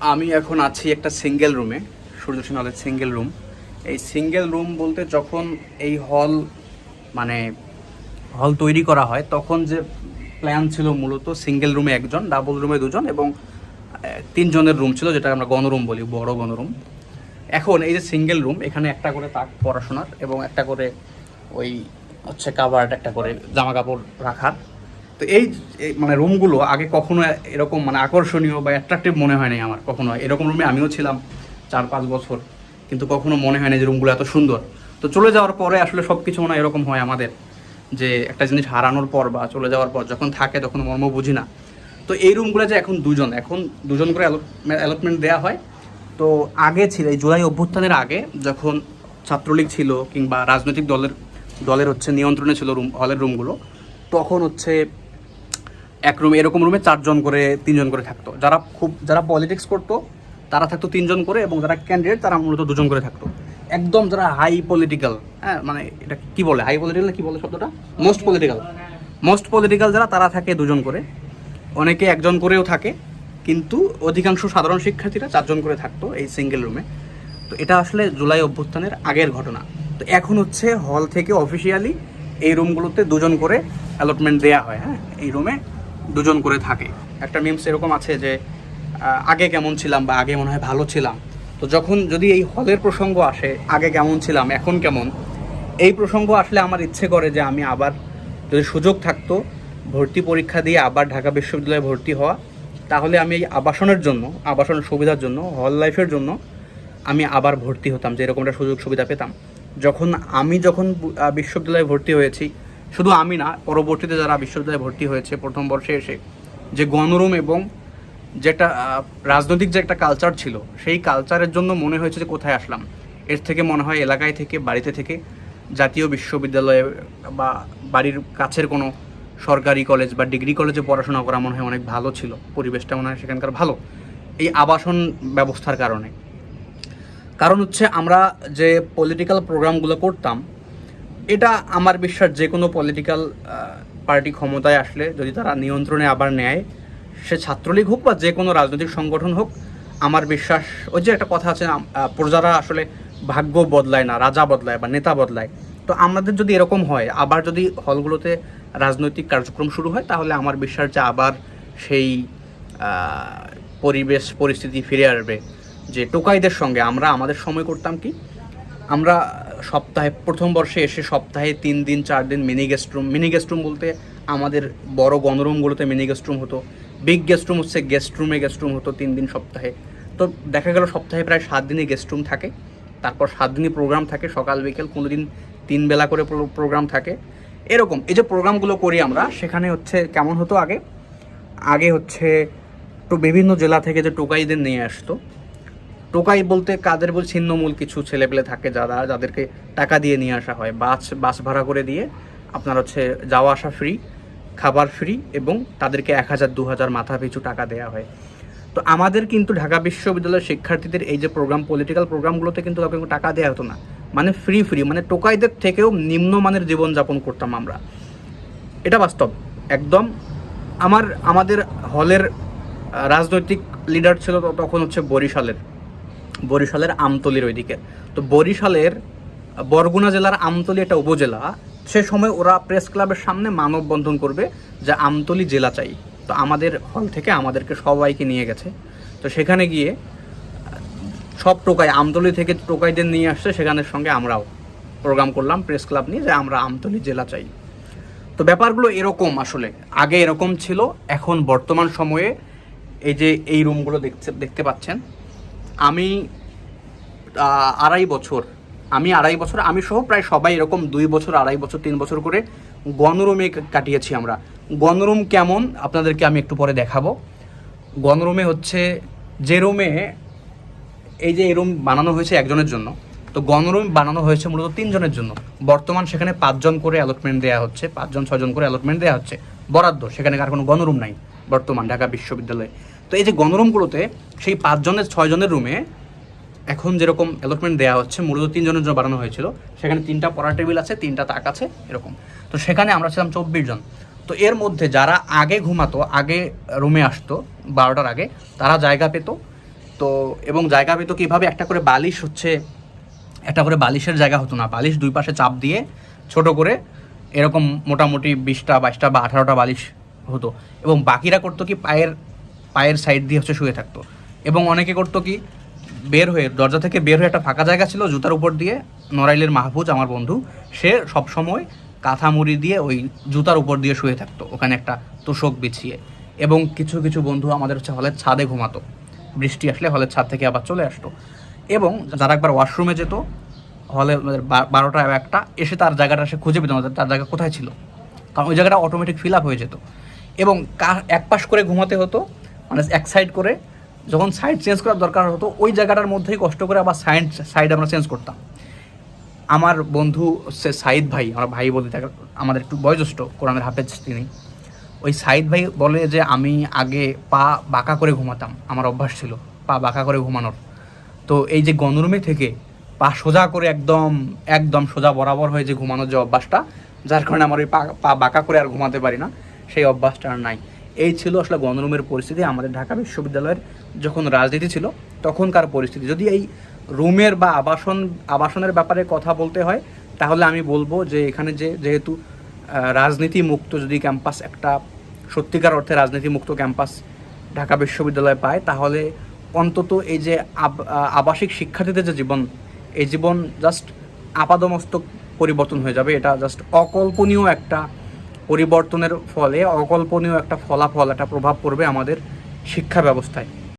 আমি এখন আছি একটা সিঙ্গেল রুমে সূর্যসেন হলের সিঙ্গেল রুম এই সিঙ্গেল রুম বলতে যখন এই হল মানে হল তৈরি করা হয়, তখন যে প্ল্যান ছিল মূলত সিঙ্গেল রুমে একজন ডাবল রুমে দুজন এবং তিনজনের রুম ছিল যেটা আমরা গণরুম বলি, বড় গণরুম। এখন এই যে সিঙ্গেল রুম এখানে একটা করে তাক পড়াশোনার এবং একটা করে ওই হচ্ছে কাভার্ড একটা করে জামা কাপড় রাখার। তো এই মানে রুমগুলো আগে কখনো এরকম মানে আকর্ষণীয় বা অ্যাট্রাকটিভ মনে হয় নাই আমার কখনো। এরকম রুমে আমিও ছিলাম চার, পাঁচ বছর, কিন্তু কখনো মনে হয় না যে রুমগুলো এত সুন্দর। তো চলে যাওয়ার পরে আসলে সব কিছু মনে এরকম হয় আমাদের, যে একটা জিনিস হারানোর পর বা চলে যাওয়ার পর যখন থাকে তখন মর্ম বুঝি না। তো এই রুমগুলো যে এখন দুজন এখন দুজন করে অ্যালটমেন্ট দেওয়া হয়। তো আগে ছিল, এই জুলাই অভ্যুত্থানের আগে যখন ছাত্রলীগ ছিল কিংবা রাজনৈতিক দলের দলের হচ্ছে নিয়ন্ত্রণে ছিল রুম হলের রুমগুলো তখন হচ্ছে এক রুমে এরকম রুমে চারজন করে, তিনজন করে থাকতো। যারা খুব, যারা পলিটিক্স করতো, তারা থাকতো তিনজন করে এবং যারা ক্যান্ডিডেট তারা মূলত দুজন করে থাকতো। একদম যারা হাই পলিটিক্যাল হ্যাঁ মানে এটা কি বলে? হাই পলিটিক্যাল কি বলে শব্দটা? মোস্ট পলিটিক্যাল মোস্ট পলিটিক্যাল যারা, তারা থাকে দুজন করে। অনেকে একজন করেও থাকে, কিন্তু অধিকাংশ সাধারণ শিক্ষার্থীরা চারজন করে থাকতো এই সিঙ্গেল রুমে তো এটা আসলে জুলাই অভ্যুত্থানের আগের ঘটনা। তো এখন হচ্ছে হল থেকে অফিসিয়ালি এই রুমগুলোতে দুজন করে অ্যালটমেন্ট দেয়া হয় হ্যাঁ এই রুমে দুজন করে থাকে। একটা মিমস এরকম আছে যে আগে কেমন ছিলাম বা আগে মনে হয় ভালো ছিলাম। তো যখন যদি এই হলের প্রসঙ্গ আসে, আগে কেমন ছিলাম, এখন কেমন, এই প্রসঙ্গ আসলে আমার ইচ্ছে করে যে আমি আবার যদি সুযোগ থাকতো, ভর্তি পরীক্ষা দিয়ে আবার ঢাকা বিশ্ববিদ্যালয়ে ভর্তি হওয়া, তাহলে আমি এই আবাসনের জন্য, আবাসনের সুবিধার জন্য, হল লাইফের জন্য আমি আবার ভর্তি হতাম, যে এরকম একটা সুযোগ সুবিধা পেতাম। যখন আমি যখন বিশ্ববিদ্যালয়ে ভর্তি হয়েছি শুধু আমি না, পরবর্তীতে যারা বিশ্ববিদ্যালয়ে ভর্তি হয়েছে, প্রথম বর্ষে এসে যে গণরুম এবং যেটা রাজনৈতিক যে একটা কালচার ছিল, সেই কালচারের জন্য মনে হয়েছে যে কোথায় আসলাম। এর থেকে মনে হয় এলাকায় থেকে, বাড়িতে থেকে জাতীয় বিশ্ববিদ্যালয়ে বা বাড়ির কাছের কোনো সরকারি কলেজ বা ডিগ্রি কলেজে পড়াশোনা করা মনে হয় অনেক ভালো ছিল। পরিবেশটা মনে হয় সেখানকার ভালো। এই আবাসন ব্যবস্থার কারণে। কারণ হচ্ছে আমরা যে পলিটিক্যাল প্রোগ্রামগুলো করতাম এটা আমার বিশ্বাস যে কোনো পলিটিক্যাল পার্টি ক্ষমতায় আসলে যদি তারা নিয়ন্ত্রণে আবার নেয়, সে ছাত্রলীগ হোক বা যে কোনো রাজনৈতিক সংগঠন হোক, আমার বিশ্বাস, ওই যে একটা কথা আছে প্রজারা আসলে ভাগ্য বদলায় না, রাজা বদলায় বা নেতা বদলায়। তো আমাদের যদি এরকম হয়, আবার যদি হলগুলোতে রাজনৈতিক কার্যক্রম শুরু হয়, তাহলে আমার বিশ্বাস যে আবার সেই পরিবেশ, পরিস্থিতি ফিরে আসবে। যে টোকাইদের সঙ্গে আমরা, আমাদের সময় করতাম কি? আমরা সপ্তাহে, প্রথম বর্ষে এসে সপ্তাহে তিন দিন, চার দিন mini guest room mini guest room বলতে আমাদের বড় গণরুমগুলোতে মিনি গেস্ট রুম হতো। বিগ গেস্ট রুম হচ্ছে গেস্ট রুমে গেস্ট রুম হতো তিন দিন সপ্তাহে। তো দেখা গেল সপ্তাহে প্রায় সাত দিনই গেস্ট রুম থাকে। তারপর সাত দিনই প্রোগ্রাম থাকে সকাল, বিকেল কোনো দিন তিন বেলা করে প্রোগ্রাম থাকে। এরকম, এই যে প্রোগ্রামগুলো করি আমরা, সেখানে হচ্ছে কেমন হতো আগে? আগে হচ্ছে তো বিভিন্ন জেলা থেকে যে টোকাইদের নিয়ে আসতো টোকাই বলতে কাদের বল ছিন্নমূল কিছু ছেলেপেলে থাকে যারা, যাদেরকে টাকা দিয়ে নিয়ে আসা হয়। বাস বাস ভাড়া করে দিয়ে আপনার হচ্ছে যাওয়া আসা ফ্রি খাবার ফ্রি এবং তাদেরকে এক হাজার, দু হাজার মাথা পিছু টাকা দেওয়া হয়। তো আমাদের কিন্তু ঢাকা বিশ্ববিদ্যালয়ের শিক্ষার্থীদের এই যে প্রোগ্রাম পলিটিক্যাল প্রোগ্রামগুলোতে কিন্তু কাউকে টাকা দেওয়া হতো না। মানে ফ্রি ফ্রি মানে টোকাইদের থেকেও নিম্নমানের জীবনযাপন করতাম আমরা। এটা বাস্তব। একদম আমার, আমাদের হলের রাজনৈতিক লিডার ছিল তখন হচ্ছে বরিশালের। বরিশালের আমতলির ওইদিকে। তো বরিশালের, বরগুনা জেলার আমতলি একটা উপজেলা, সে সময় ওরা প্রেস ক্লাবের সামনে মানববন্ধন করবে যে আমতলি জেলা চাই। তো আমাদের হল থেকে আমাদেরকে সবাইকে নিয়ে গেছে। তো সেখানে গিয়ে, সব টোকাই, আমতলি থেকে টোকাইদের নিয়ে আসছে সেখানের সঙ্গে আমরাও প্রোগ্রাম করলাম প্রেস ক্লাব নিয়ে যে আমরা আমতলি জেলা চাই। তো ব্যাপারগুলো এরকম আসলে। আগে এরকম ছিল, এখন বর্তমান সময়ে এই যে এই রুমগুলো দেখতে দেখতে পাচ্ছেন আমি আড়াই বছর, আমি আড়াই বছর, আমি সহ প্রায় সবাই এরকম দুই বছর, আড়াই বছর, তিন বছর করে গণরুমে কাটিয়েছি আমরা। গণরুম কেমন? আপনাদেরকে আমি একটু পরে দেখাবো। গণরুমে হচ্ছে যে রুমে এই যে এই রুম বানানো হয়েছে একজনের জন্য, তো গণরুম বানানো হয়েছে মূলত তিনজনের জন্য। বর্তমান সেখানে পাঁচজন করে অ্যালটমেন্ট দেওয়া হচ্ছে, পাঁচজন ছজন করে অ্যালটমেন্ট দেওয়া হচ্ছে। বরাদ্দ, সেখানে আর কোনো গণরুম নাই বর্তমান ঢাকা বিশ্ববিদ্যালয়ে। তো এই যে গণরুমগুলোতে সেই পাঁচজনের, ছয়জনের রুমে এখন যেরকম অ্যালটমেন্ট দেওয়া হচ্ছে, মূলত তিনজনের জন্য বানানো হয়েছিল, সেখানে তিনটা পড়া টেবিল আছে, তিনটা তাক আছে, এরকম। তো সেখানে আমরা ছিলাম চব্বিশ জন। তো এর মধ্যে যারা আগে ঘুমাতো, আগে রুমে আসতো, বারোটার আগে, তারা জায়গা পেতো। তো এবং জায়গা পেতো কীভাবে? একটা করে বালিশ হচ্ছে, একটা করে বালিশের জায়গা হতো না। বালিশ দুই পাশে চাপ দিয়ে ছোট করে এরকম মোটামুটি বিশটা, বাইশটা বা আঠারোটা বালিশ হতো। এবং বাকিরা করতো কি, পায়ের পায়ের সাইড দিয়ে হচ্ছে শুয়ে থাকতো। এবং অনেকে করতো কি, বের হয়ে, দরজা থেকে বের হয়ে একটা ফাঁকা জায়গা ছিল জুতার উপর দিয়ে নড়াইলের মাহফুজ আমার বন্ধু, সে সবসময় কাঁথা মুড়ি দিয়ে ওই জুতার উপর দিয়ে শুয়ে থাকতো, ওখানে একটা তোষক বিছিয়ে। এবং কিছু কিছু বন্ধু আমাদের হচ্ছে হলের ছাদে ঘুমাতো। বৃষ্টি আসলে হলের ছাদ থেকে আবার চলে আসতো। এবং যারা একবার ওয়াশরুমে যেত, হলে আমাদের বারোটা একটা, এসে তার জায়গাটা সে খুঁজে পেত যে তার জায়গা কোথায় ছিল। কারণ ওই জায়গাটা অটোমেটিক ফিল আপ হয়ে যেত। এবং এক পাশ করে ঘুমাতে হতো মানে এক সাইড করে, যখন সাইড চেঞ্জ করার দরকার হতো, ওই জায়গাটার মধ্যেই কষ্ট করে আবার সাইড সাইড আমরা চেঞ্জ করতাম। আমার বন্ধু সে সাইদ ভাই, আমার ভাই বলতে থাকে, আমাদের একটু বয়োজ্যেষ্ঠ, কোরআনের হাফেজ তিনি। ওই সাইদ ভাই বলে যে, আমি আগে পা বাঁকা করে ঘুমাতাম, আমার অভ্যাস ছিল, পা বাঁকা করে ঘুমানোর। তো এই যে গণরুমে থেকে পা সোজা করে একদম একদম সোজা বরাবর হয়ে যে ঘুমানোর যে অভ্যাসটা, যার কারণে আমার ওই পা পা বাঁকা করে আর ঘুমাতে পারি না, সেই অভ্যাসটা আর নাই। এই ছিল আসলে গণরুমের পরিস্থিতি, আমাদের ঢাকা বিশ্ববিদ্যালয়ের যখন রাজনীতি ছিল, তখনকার পরিস্থিতি। যদি এই রুমের বা আবাসন, আবাসনের ব্যাপারে কথা বলতে হয়, তাহলে আমি বলব যে এখানে যে, যেহেতু রাজনীতি মুক্ত যদি ক্যাম্পাস, একটা সত্যিকার অর্থে রাজনীতি মুক্ত ক্যাম্পাস ঢাকা বিশ্ববিদ্যালয় পায়, তাহলে অন্তত এই যে আব- আবাসিক শিক্ষার্থীদের যে জীবন, এই জীবন জাস্ট আপাদমস্তক পরিবর্তন হয়ে যাবে। এটা জাস্ট অকল্পনীয় একটা পরিবর্তনের ফলে অকল্পনীয় একটা ফলাফল একটা প্রভাব পড়বে আমাদের শিক্ষা ব্যবস্থায়।